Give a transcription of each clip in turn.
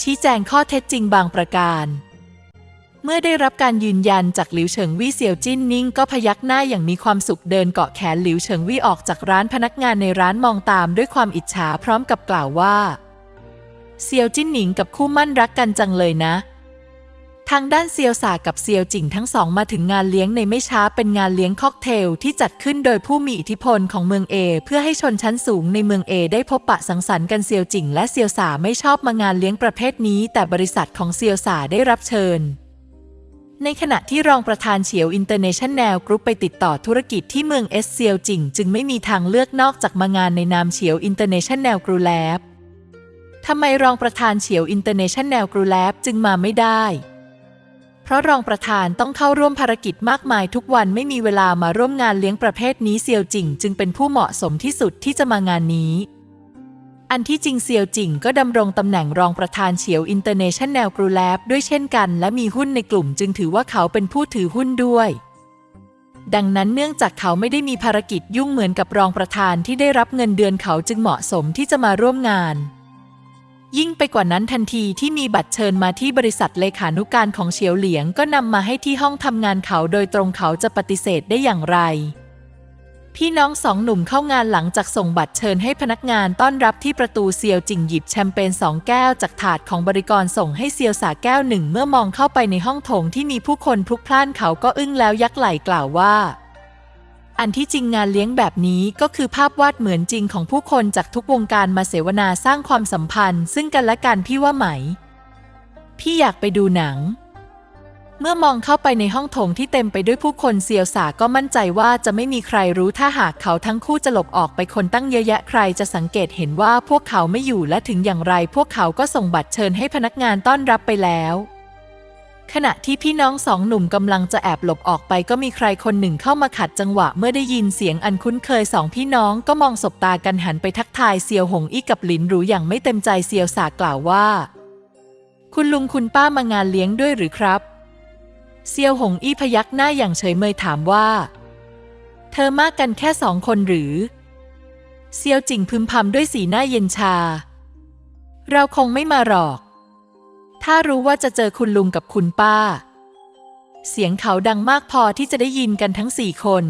ชี้แจงข้อเท็จจริงบางประการ เมื่อได้รับการยืนยันจากหลิวเฉิงวี่เซียวจิ้นนิ่งก็พยักหน้าอย่างมีความสุขเดินเกาะแขนหลิวเฉิงวี่ออกจากร้านพนักงานในร้านมองตามด้วยความอิจฉาพร้อมกับกล่าวว่าเซียวจิ้นหนิงกับคู่มั่นรักกันจังเลยนะ ทางด้านเซียวสากับเซียวจิงทั้งสองมาถึงงานเลี้ยงในไม่ช้าเป็นงานเลี้ยงค็อกเทลที่จัดขึ้นโดยผู้มีอิทธิพลของเมืองเอ เพื่อให้ชนชั้นสูงในเมืองเอ ได้พบปะสังสรรค์กันเซียวจิงและเซียวสาไม่ชอบมางานเลี้ยงประเภทนี้ แต่บริษัทของเซียวสาได้รับเชิญ ในขณะที่รองประธานเฉียวอินเตอร์เนชั่นแนลกรุ๊ปไปติดต่อธุรกิจที่เมืองเอสเซียวจิงจึงไม่มีทางเลือกนอกจากมางานในนามเฉียวอินเตอร์เนชั่นแนลกรูแลบทำไมรองประธานเฉียวอินเตอร์เนชั่นแนลกรูแลบจึงมาไม่ได้ เพราะรองประธานต้องเข้าร่วมภารกิจมากมายทุกวันไม่มีเวลามาร่วมงานเลี้ยงประเภทนี้เซียวจิงจึงเป็นผู้เหมาะสมที่สุดที่จะมางานนี้ อันที่จริงเซียวจิงก็ดำรงตำแหน่งรองประธานเฉียวอินเตอร์เนชั่นแนลกรูแลบด้วยเช่นกัน และมีหุ้นในกลุ่มจึงถือว่าเขาเป็นผู้ถือหุ้นด้วยดังนั้นเนื่องจากเขาไม่ได้มีภารกิจยุ่งเหมือนกับรองประธานที่ได้รับเงินเดือนเขาจึงเหมาะสมที่จะมาร่วมงาน ยิ่งไปกว่านั้นทันทีที่มีบัตรเชิญมาที่บริษัทเลขานุการของเฉียวเหลียงก็นำมาให้ที่ห้องทำงานเขาโดยตรงเขาจะปฏิเสธได้อย่างไร พี่น้องสองหนุ่มเข้างานหลังจากส่งบัตรเชิญให้พนักงานต้อนรับที่ประตูเซียวจิงหยิบแชมเปญสองแก้วจากถาดของบริกรส่งให้เซียวสาแก้วหนึ่งเมื่อมองเข้าไปในห้องโถงที่มีผู้คนพลุกพล่านเขาก็อึ้งแล้วยักไหล่กล่าวว่า อันที่จริงงานเลี้ยงแบบนี้ก็คือภาพวาดเหมือนจริงของผู้คนจากทุกวงการมาเสวนาสร้างความสัมพันธ์ ซึ่งกันและกันพี่ว่าไหม พี่อยากไปดูหนัง เมื่อมองเข้าไปในห้องโถงที่เต็มไปด้วยผู้คนเซียวสาก็มั่นใจว่าจะไม่มีใครรู้ถ้าหากเขาทั้งคู่จะหลบออกไปคนตั้งเยอะแยะใครจะสังเกตเห็นว่าพวกเขาไม่อยู่และถึงอย่างไร พวกเขาก็ส่งบัตรเชิญให้พนักงานต้อนรับไปแล้ว ขณะที่พี่น้องสองหนุ่มกำลังจะแอบหลบออกไปก็มีใครคนหนึ่งเข้ามาขัดจังหวะเมื่อได้ยินเสียงอันคุ้นเคยสองพี่น้องก็มองสบตากันหันไปทักทายเซียวหงอี้กับหลินหรูอย่างไม่เต็มใจเซียวสากล่าวว่า คุณลุงคุณป้ามางานเลี้ยงด้วยหรือครับ เซียวหงอี้พยักหน้าอย่างเฉยเมยถามว่า เธอมากกันแค่สองคนหรือ เซียวจิงพึมพำด้วยสีหน้าเย็นชา เราคงไม่มาหรอก ถ้ารู้ว่าจะเจอคุณลุงกับคุณป้า เสียงเขาดังมากพอที่จะได้ยินกันทั้งสี่คน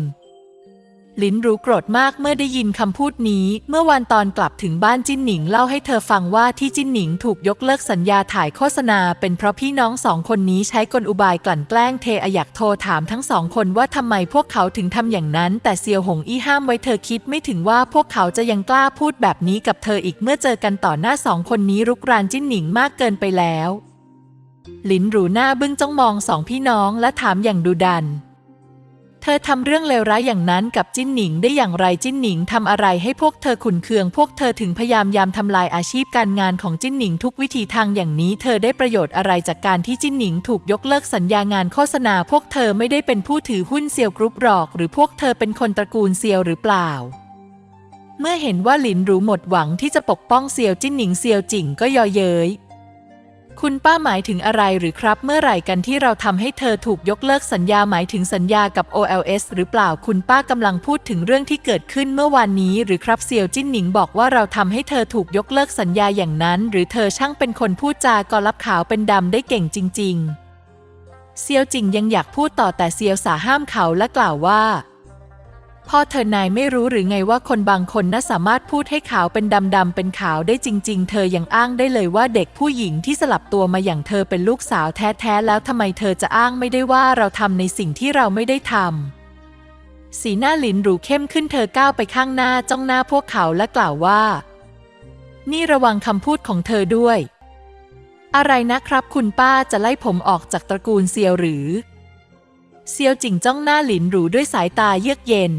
ลินรู้โกรธมากเมื่อได้ยินคำพูดนี้ เมื่อวันตอนกลับถึงบ้านจิ้นหนิงเล่าให้เธอฟังว่าที่จิ้นหนิงถูกยกเลิกสัญญาถ่ายโฆษณา เป็นเพราะพี่น้องสองคนนี้ใช้กลอุบายกลั่นแกล้งเทออยากโทรถามทั้งสองคนว่าทำไมพวกเขาถึงทำอย่างนั้น แต่เซียวหงอี้ห้ามไว้เธอคิดไม่ถึงว่าพวกเขาจะยังกล้าพูดแบบนี้กับเธออีกเมื่อเจอกันต่อหน้าสองคนนี้รุกรานจิ้นหนิงมากเกินไปแล้วลินหรูหน้าบึ้งจ้องมองสองพี่น้องและถามอย่างดุดัน เธอทำเรื่องเลวร้ายอย่างนั้นกับจิ้นหนิงได้อย่างไรจิ้นหนิงทำอะไรให้พวกเธอขุนเคือง พวกเธอถึงพยายามยามทำลายอาชีพการงานของจิ้นหนิงทุกวิธีทางอย่างนี้ เธอได้ประโยชน์อะไรจากการที่จิ้นหนิงถูกยกเลิกสัญญางานโฆษณา พวกเธอไม่ได้เป็นผู้ถือหุ้นเซียวกรุ๊ปหรอก หรือพวกเธอเป็นคนตระกูลเซียวหรือเปล่าเมื่อเห็นว่าหลินรู้หมดหวังที่จะปกป้องเซียวจิ้นหนิงเซียวจิงก็ยอเย้ย คุณป้าหมายถึงอะไรหรือครับ เมื่อไหร่กันที่เราทำให้เธอถูกยกเลิกสัญญาหมายถึงสัญญากับ OLS หรือเปล่าคุณป้ากำลังพูดถึงเรื่องที่เกิดขึ้นเมื่อวานนี้หรือครับเซียวจิ้นหนิงบอกว่าเราทำให้เธอถูกยกเลิกสัญญาอย่างนั้น หรือเธอช่างเป็นคนพูดจาก็รับขาวเป็นดำได้เก่งจริง ๆ เซียวจิงยังอยากพูดต่อแต่เซียวสาห้ามเขาและกล่าวว่า พ่อเธอนายไม่รู้หรือไงว่าคนบางคนน่าสามารถพูดให้ขาวเป็นดำดำเป็นขาวได้จริง ๆ เธอยังอ้างได้เลยว่าเด็กผู้หญิงที่สลับตัวมาอย่างเธอเป็นลูกสาวแท้ๆแล้วทำไมเธอจะอ้างไม่ได้ว่าเราทำในสิ่งที่เราไม่ได้ทำสีหน้าหลินหรูเข้มขึ้นเธอก้าวไปข้างหน้าจ้องหน้าพวกเขาและกล่าวว่า นี่ระวังคำพูดของเธอด้วย อะไรนะครับคุณป้าจะไล่ผมออกจากตระกูลเซียวหรือ เซียวจิงจ้องหน้าหลินหรูด้วยสายตาเยือกเย็น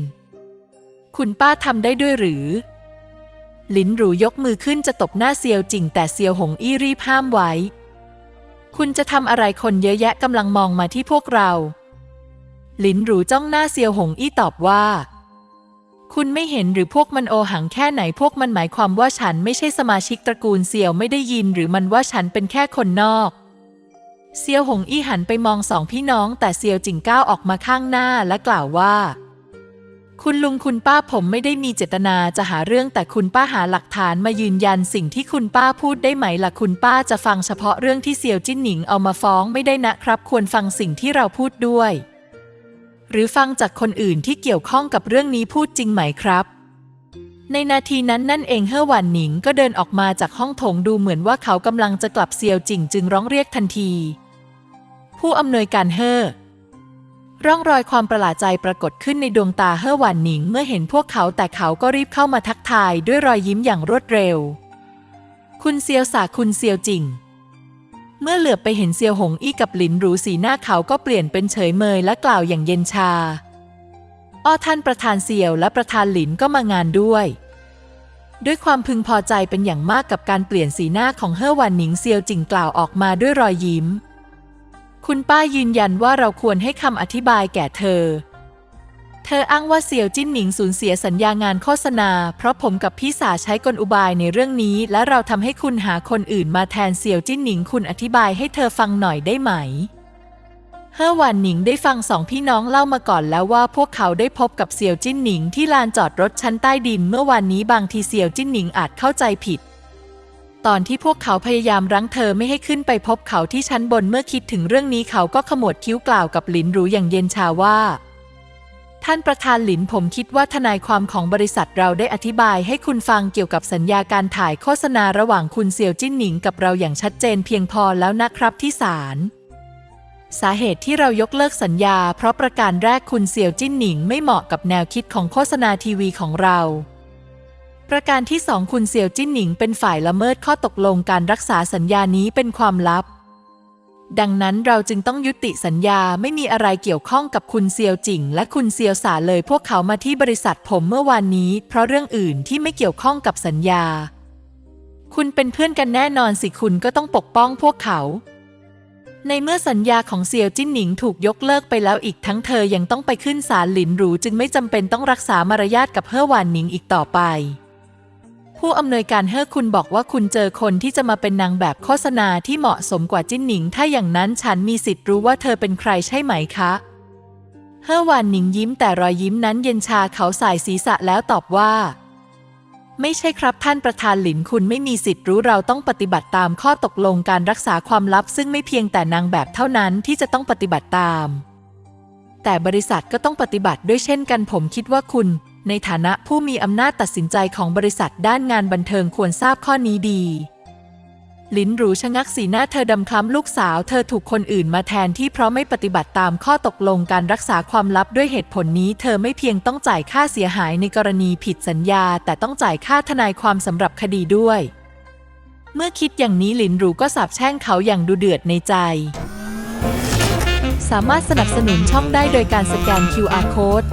คุณป้าทำได้ด้วยหรือ หลินหรูยกมือขึ้นจะตบหน้าเซียวจิงแต่เซียวหงอี้รีบห้ามไว้ คุณจะทำอะไรคนเยอะแยะกำลังมองมาที่พวกเรา หลินหรูจ้องหน้าเซียวหงอี้ตอบว่า คุณไม่เห็นหรือพวกมันโอหังแค่ไหนพวกมันหมายความว่าฉันไม่ใช่สมาชิกตระกูลเซียวไม่ได้ยินหรือมันว่าฉันเป็นแค่คนนอก เซียวหงอี้หันไปมองสองพี่น้องแต่เซียวจิงก้าวออกมาข้างหน้าและกล่าวว่า คุณลุงคุณป้าผมไม่ได้มีเจตนาจะหาเรื่องแต่คุณป้าหาหลักฐานมายืนยันสิ่งที่คุณป้าพูดได้ไหมล่ะคุณป้าจะฟังเฉพาะเรื่องที่เซียวจิ้นหนิงเอามาฟ้องไม่ได้นะครับ ควรฟังสิ่งที่เราพูดด้วย หรือฟังจากคนอื่นที่เกี่ยวข้องกับเรื่องนี้พูดจริงไหมครับในนาทีนั้นนั่นเองเฮ่อหวันหนิงก็เดินออกมาจากห้องโถงดูเหมือนว่าเขากำลังจะกลับเซียวจิงจึงร้องเรียกทันที ผู้อำนวยการเฮอร่องรอยความประหลาดใจปรากฏขึ้นในดวงตาเฮอหวันหนิงเมื่อเห็นพวกเขาแต่เขาก็รีบเข้ามาทักทายด้วยรอยยิ้มอย่างรวดเร็ว คุณเซียวสาคุณเซียวจิง เมื่อเหลือบไปเห็นเซียวหงอี้กับหลินหรูสีหน้าเขาก็เปลี่ยนเป็นเฉยเมยและกล่าวอย่างเย็นชา อ้อท่านประธานเซียวและประธานหลินก็มางานด้วย ด้วยความพึงพอใจเป็นอย่างมากกับการเปลี่ยนสีหน้าของเฮอหวันหนิงเซียวจิงกล่าวออกมาด้วยรอยยิ้ม คุณป้ายืนยันว่าเราควรให้คำอธิบายแก่เธอ เธออ้างว่าเสี่ยวจิ้นหนิงสูญเสียสัญญางานโฆษณา เพราะผมกับพี่สาใช้กลอุบายในเรื่องนี้ และเราทำให้คุณหาคนอื่นมาแทนเสี่ยวจิ้นหนิงคุณอธิบายให้เธอฟังหน่อยได้ไหมเฮอหวานหนิงได้ฟังสองพี่น้องเล่ามาก่อนแล้วว่าพวกเขาได้พบกับเสี่ยวจิ้นหนิงที่ลานจอดรถชั้นใต้ดินเมื่อวานนี้บางทีเสี่ยวจิ้นหนิงอาจเข้าใจผิด ตอนที่พวกเขาพยายามรั้งเธอไม่ให้ขึ้นไปพบเขาที่ชั้นบนเมื่อคิดถึงเรื่องนี้เขาก็ขมวดคิ้วกล่าวกับหลินหรูอย่างเย็นชาว่า ท่านประธานหลินผมคิดว่าทนายความของบริษัทเราได้อธิบายให้คุณฟังเกี่ยวกับสัญญาการถ่ายโฆษณาระหว่างคุณเซียวจิ้นหนิงกับเราอย่างชัดเจนเพียงพอแล้วนะครับที่ศาลสาเหตุที่เรายกเลิกสัญญา เพราะประการแรกคุณเซียวจิ้นหนิงไม่เหมาะกับแนวคิดของโฆษณาทีวีของเรา ประการที่สองคุณเซียวจิ้นหนิงเป็นฝ่ายละเมิดข้อตกลงการรักษาสัญญานี้เป็นความลับ ดังนั้นเราจึงต้องยุติสัญญาไม่มีอะไรเกี่ยวข้องกับคุณเซียวจิง และคุณเซียวสาเลยพวกเขามาที่บริษัทผมเมื่อวานนี้ เพราะเรื่องอื่นที่ไม่เกี่ยวข้องกับสัญญา คุณเป็นเพื่อนกันแน่นอนสิคุณก็ต้องปกป้องพวกเขา ในเมื่อสัญญาของเซียวจิ้นหนิงถูกยกเลิกไปแล้วอีกทั้งเธอยังต้องไปขึ้นศาลหลินหรูจึงไม่จำเป็นต้องรักษามารยาทกับเฮ่อหวานหนิงอีกต่อไป ผู้อำนวยการเฮอคุณบอกว่าคุณเจอคนที่จะมาเป็นนางแบบโฆษณาที่เหมาะสมกว่าจิ้นหนิง ถ้าอย่างนั้นฉันมีสิทธิ์รู้ว่าเธอเป็นใครใช่ไหมคะเฮอหวานหนิงยิ้มแต่รอยยิ้มนั้นเย็นชาเขาสายศีรษะแล้วตอบว่า ไม่ใช่ครับท่านประธานหลินคุณไม่มีสิทธิ์รู้เราต้องปฏิบัติตามข้อตกลงการรักษาความลับ ซึ่งไม่เพียงแต่นางแบบเท่านั้นที่จะต้องปฏิบัติตาม แต่บริษัทก็ต้องปฏิบัติด้วยเช่นกันผมคิดว่าคุณ ในฐานะผู้มีอำนาจตัดสินใจของบริษัทด้านงานบันเทิงควรทราบข้อนี้ดีลินหรูชะงักสีหน้าเธอดำคล้ำลูกสาวเธอถูกคนอื่นมาแทนที่เพราะไม่ปฏิบัติตามข้อตกลงการรักษาความลับด้วยเหตุผลนี้ เธอไม่เพียงต้องจ่ายค่าเสียหายในกรณีผิดสัญญา แต่ต้องจ่ายค่าทนายความสำหรับคดีด้วย เมื่อคิดอย่างนี้หลินหรูก็สาบแช่งเขาอย่างดูเดือดในใจ สามารถสนับสนุนช่องได้โดยการสแกน QR Code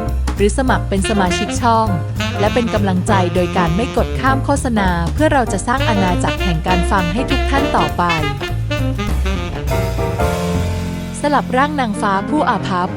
รือสมัครเป็นสมาชิกช่อง และเป็นกำลังใจโดยการไม่กดข้ามโฆษณา เพื่อเราจะสร้างอาณาจักรแห่งการฟังให้ทุกท่านต่อไป สลับร่างนางฟ้าผู้อาภัพ